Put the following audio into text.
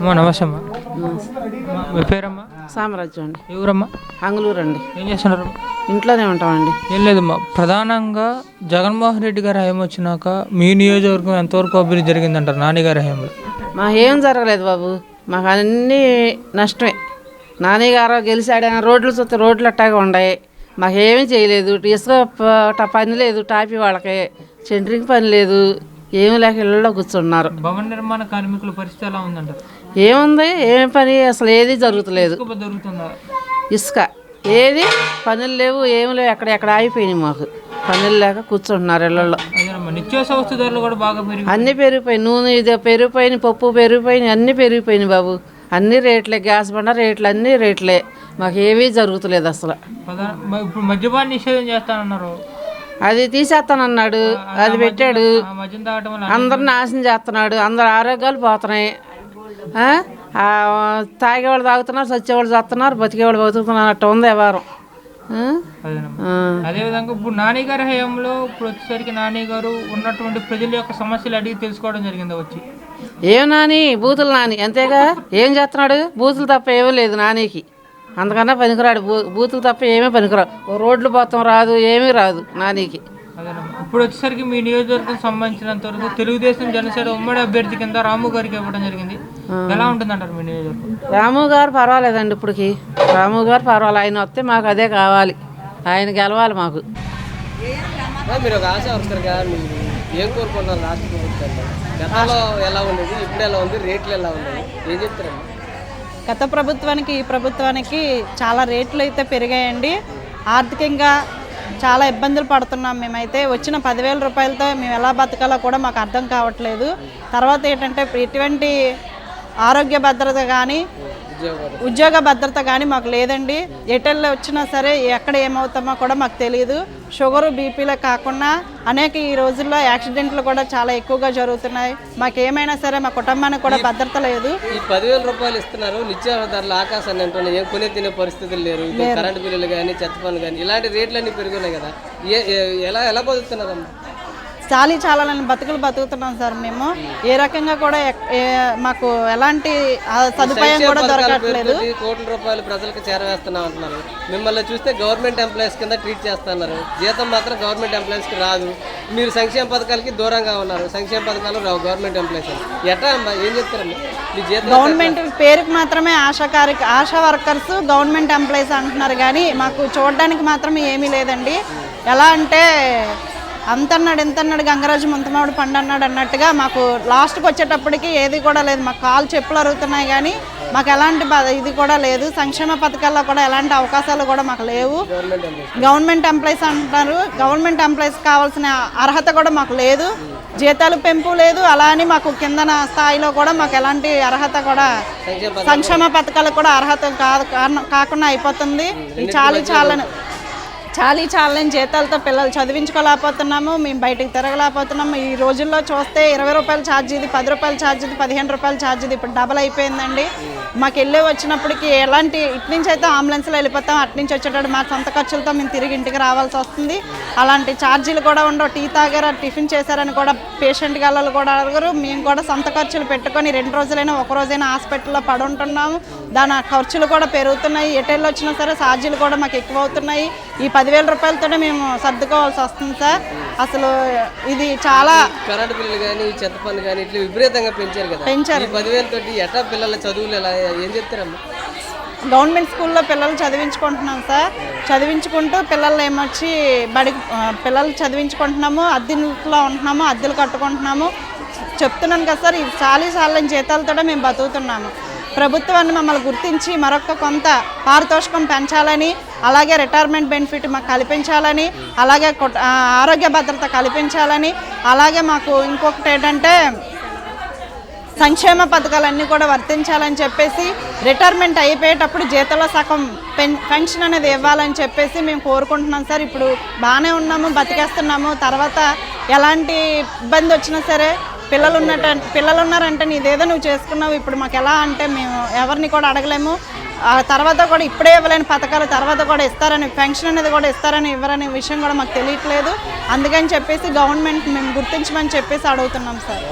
అమ్మా నమస్తే అమ్మా మీ పేరమ్మా? సామ్రాజ్యం అండి. ఎవరమ్మా? అంగులూరు అండి ఏం చేస్తున్నారు? ఇంట్లోనే ఉంటామండి. ఏం లేదమ్మా. ప్రధానంగా జగన్మోహన్ రెడ్డి గారి హయం వచ్చినాక మీ నియోజకవర్గం ఎంతవరకు అభివృద్ధి జరిగిందంటారు? నాని గారి హయాంలో. మా ఏం జరగలేదు బాబు. మాకు అన్నీ నష్టమే. నాని గారు గెలిచాడని రోడ్లు చూస్తే రోడ్లు అట్టాగా ఉన్నాయి మాకేమీ చేయలేదు. ఇసుక పని లేదు. టాపీ వాళ్ళకి. సెంటరింగ్ పని లేదు. ఏమీ లేక ఇళ్ళలో కూర్చున్నారు. భవన నిర్మాణ కార్మికుల పరిస్థితి ఎలా ఉందంటారు ఏముంది? ఏమి పని? అసలు ఏది జరుగుతలేదు. ఇసుక ఏది? పనులు లేవు ఏమి లేవు. ఎక్కడ ఎక్కడ ఆగిపోయినాయి మాకు. పనులు లేక కూర్చుంటున్నారు ఇళ్ళల్లో. నిత్యావసర వస్తు ధరలు కూడా బాగా పెరిగి అన్నీ పెరిగిపోయి నూనె ఇది పెరిగిపోయినాయి పప్పు పెరిగిపోయినాయి అన్నీ పెరిగిపోయినాయి బాబు. అన్ని రేట్లే గ్యాస్ బండ రేట్లు అన్నీ రేట్లే. మాకు ఏమీ జరుగుతలేదు అసలు. ఇప్పుడు మద్యపాన నిషేధం చేస్తానన్నారు. అది తీసేస్తానన్నాడు అది పెట్టాడు. అందరు నాశనం చేస్తున్నాడు అందరు ఆరోగ్యాలు పోతున్నాయి. తాగేవాళ్ళు తాగుతున్నారు చచ్చేవాళ్ళు చేస్తున్నారు బతికేవాళ్ళు బతుకుతున్నారు అట్ట ఉంది వ్యవహారం. అదేవిధంగా ఇప్పుడు నాని గారి హయాంలో ఇప్పుడు వచ్చేసరికి నాని గారు ఉన్నటువంటి ప్రజల యొక్క సమస్యలు అడిగి తెలుసుకోవడం జరిగింది వచ్చి. ఏం నాని? బూతులు నాని. అంతేగా? ఏం చేస్తున్నాడు? బూతులు తప్ప ఏమీ లేదు నానికి. అందుకన్నా పనికిరాడు. బూ బూతులు తప్ప ఏమీ పనికిరాడు ఓ రోడ్లు పోతాం రాదు ఏమీ రాదు నానికి. ఇప్పుడు వచ్చేసరికి మీ నియోజకవర్గం సంబంధించినంత వరకు తెలుగుదేశం జనసేన ఉమ్మడి అభ్యర్థి కింద రాము గారికి ఇవ్వడం జరిగింది. ఎలా ఉంటుందంటారు మీ నియోజకవర్గం? రాము గారు పర్వాలేదండి ఇప్పటికి. రాము గారు పర్వాలేదు ఆయన వస్తే మాకు అదే కావాలి. ఆయన గెలవాలి మాకు. మీరు ఒక ఆశా ఏం కోరుకుంటున్నారు రాష్ట్ర ప్రభుత్వాన్ని గతంలో ఎలా ఉండేది? ఇప్పుడు ఎలా ఉంది? రేట్లు ఎలా ఉన్నాయి? ఏం చెప్తారండి గత ప్రభుత్వానికి ఈ ప్రభుత్వానికి చాలా రేట్లు అయితే పెరిగాయండి. ఆర్థికంగా చాలా ఇబ్బందులు పడుతున్నాం మేమైతే. వచ్చిన పదివేల రూపాయలతో మేము ఎలా బతకాలో కూడా మాకు అర్థం కావట్లేదు. తర్వాత ఏంటంటే ఎటువంటి ఆరోగ్య భద్రత కానీ ఉద్యోగ భద్రత. కానీ మాకు లేదండి. ఎటెల్లో వచ్చినా సరే ఎక్కడ ఏమవుతామో కూడా మాకు తెలియదు షుగరు బీపీలే కాకుండా అనేక ఈ రోజుల్లో యాక్సిడెంట్లు కూడా చాలా ఎక్కువగా జరుగుతున్నాయి. మాకు ఏమైనా సరే మా కుటుంబానికి కూడా భద్రత లేదు. ఈ పదివేల రూపాయలు ఇస్తున్నారు. నిత్యావసర ధరలు ఆకాశాన్ని అంటున్నాయి ఏం కొనే తినే పరిస్థితులు లేరు. కరెంటు బిల్లులు కానీ చెత్త పనులు కానీ ఇలాంటి రేట్లన్నీ పెరుగున్నాయి కదా. ఎలా ఎలా బతుకుతున్నారమ్మా చాలీ చాలని బతుకులు బతుకుతున్నాం సార్ మేము. ఏ రకంగా కూడా మాకు ఎలాంటి సదుపాయం కూడా దొరకట్లేదు. కోట్ల రూపాయలు ప్రజలకు చేరవేస్తున్నాం అంటున్నారు. మిమ్మల్ని చూస్తే గవర్నమెంట్ ఎంప్లాయీస్ కింద ట్రీట్ చేస్తున్నారు. జీతం మాత్రం గవర్నమెంట్ ఎంప్లాయీస్కి రాదు. మీరు సంక్షేమ పథకాలకి దూరంగా ఉన్నారు. సంక్షేమ పథకాలు రావు గవర్నమెంట్ ఎంప్లాయీస్ ఎట్లా అమ్మా? ఏం చెప్తారమ్మా? గవర్నమెంట్ పేరుకి మాత్రమే ఆశా కార్య ఆశా వర్కర్స్ గవర్నమెంట్ ఎంప్లాయీస్ అంటున్నారు కానీ మాకు చూడడానికి మాత్రం ఏమీ లేదండి. ఎలా అంటే అంతన్నాడు ఎంతన్నాడు గంగరాజు ముంతమావిడు పండు అన్నాడు అన్నట్టుగా మాకు లాస్ట్కి వచ్చేటప్పటికి ఏది కూడా లేదు. మాకు కాలు చెప్పులు అరుగుతున్నాయి కానీ మాకు ఎలాంటి ఇది కూడా లేదు. సంక్షేమ పథకాల్లో కూడా ఎలాంటి అవకాశాలు కూడా మాకు లేవు. గవర్నమెంట్ ఎంప్లాయీస్ అంటున్నారు. గవర్నమెంట్ ఎంప్లాయీస్ కావాల్సిన అర్హత కూడా మాకు లేదు. జీతాలు పెంపు లేదు. అలా అని మాకు కిందన స్థాయిలో కూడా మాకు ఎలాంటి అర్హత కూడా సంక్షేమ పథకాలకు కూడా అర్హత కాదు కాకుండా అయిపోతుంది. చాలీ చాలని చాలీ చాలని జీతాలతో పిల్లలు చదివించుకోలేకపోతున్నాము మేము బయటకు తిరగలేకపోతున్నాము. ఈ రోజుల్లో చూస్తే ఇరవై రూపాయల ఛార్జీది పది రూపాయల ఛార్జీది పదిహేను రూపాయల ఛార్జీది ఇప్పుడు డబల్ అయిపోయిందండి. మాకు వెళ్ళి వచ్చినప్పటికి ఎలాంటి ఇటు నుంచి అయితే అంబులెన్స్లో వెళ్ళిపోతాం అటు నుంచి వచ్చేటప్పుడు మా సొంత ఖర్చులతో మేము తిరిగి ఇంటికి రావాల్సి వస్తుంది. అలాంటి ఛార్జీలు కూడా ఉండవు. టీ తాగారా టిఫిన్ చేశారని కూడా పేషెంట్ గల్లలు కూడా అడగరు. మేము కూడా సొంత ఖర్చులు పెట్టుకొని రెండు రోజులైనా ఒక రోజైనా హాస్పిటల్లో పడి ఉంటున్నాము. దాని ఖర్చులు కూడా పెరుగుతున్నాయి. ఎటెళ్ళు వచ్చినా సరే ఛార్జీలు కూడా మాకు ఎక్కువ అవుతున్నాయి ఈ పదివేల రూపాయలతోనే మేము సర్దుకోవాల్సి వస్తుంది సార్. అసలు ఇది చాలా కరెంటు బిల్లులు కానీ చెత్త పనులు కానీ ఇట్లా విపరీతంగా పెంచారు కదా. పెంచారు. పదివేలతోటి ఎట్లా పిల్లల చదువులు ఎలా ఏం చెప్తారమ్మా? గవర్నమెంట్ స్కూల్లో పిల్లలు చదివించుకుంటున్నాం సార్. చదివించుకుంటూ పిల్లలు ఏమొచ్చి బడి పిల్లలు చదివించుకుంటున్నాము అద్దెలో ఉంటున్నాము అద్దెలు కట్టుకుంటున్నాము. చెప్తున్నాను కదా సార్ ఇది చాలీ చాలని జీతాలతో మేము బతుకుతున్నాము. ప్రభుత్వాన్ని మమ్మల్ని గుర్తించి మరొక కొంత పారితోషికం పెంచాలని అలాగే రిటైర్మెంట్ బెనిఫిట్ మాకు కల్పించాలని అలాగే ఆరోగ్య భద్రత కల్పించాలని అలాగే మాకు ఇంకొకటి ఏంటంటే సంక్షేమ పథకాలన్నీ కూడా వర్తించాలని చెప్పేసి రిటైర్మెంట్ అయిపోయేటప్పుడు జీతంలో సగం పెన్ పెన్షన్ అనేది ఇవ్వాలని చెప్పేసి మేము కోరుకుంటున్నాం సార్. ఇప్పుడు బాగానే ఉన్నాము బతికేస్తున్నాము. తర్వాత ఎలాంటి ఇబ్బంది వచ్చినా సరే పిల్లలు ఉన్నట పిల్లలు ఉన్నారంటే నీదేదో నువ్వు చేసుకున్నావు ఇప్పుడు మాకు ఎలా అంటే మేము ఎవరిని కూడా అడగలేము. ఆ తర్వాత కూడా ఇప్పుడే ఇవ్వలేని పథకాలు తర్వాత కూడా ఇస్తారని పెన్షన్ అనేది కూడా ఇస్తారని ఇవ్వరనే విషయం కూడా మాకు తెలియట్లేదు. అందుకని చెప్పేసి గవర్నమెంట్ మేము గుర్తించమని చెప్పేసి అడుగుతున్నాం సార్.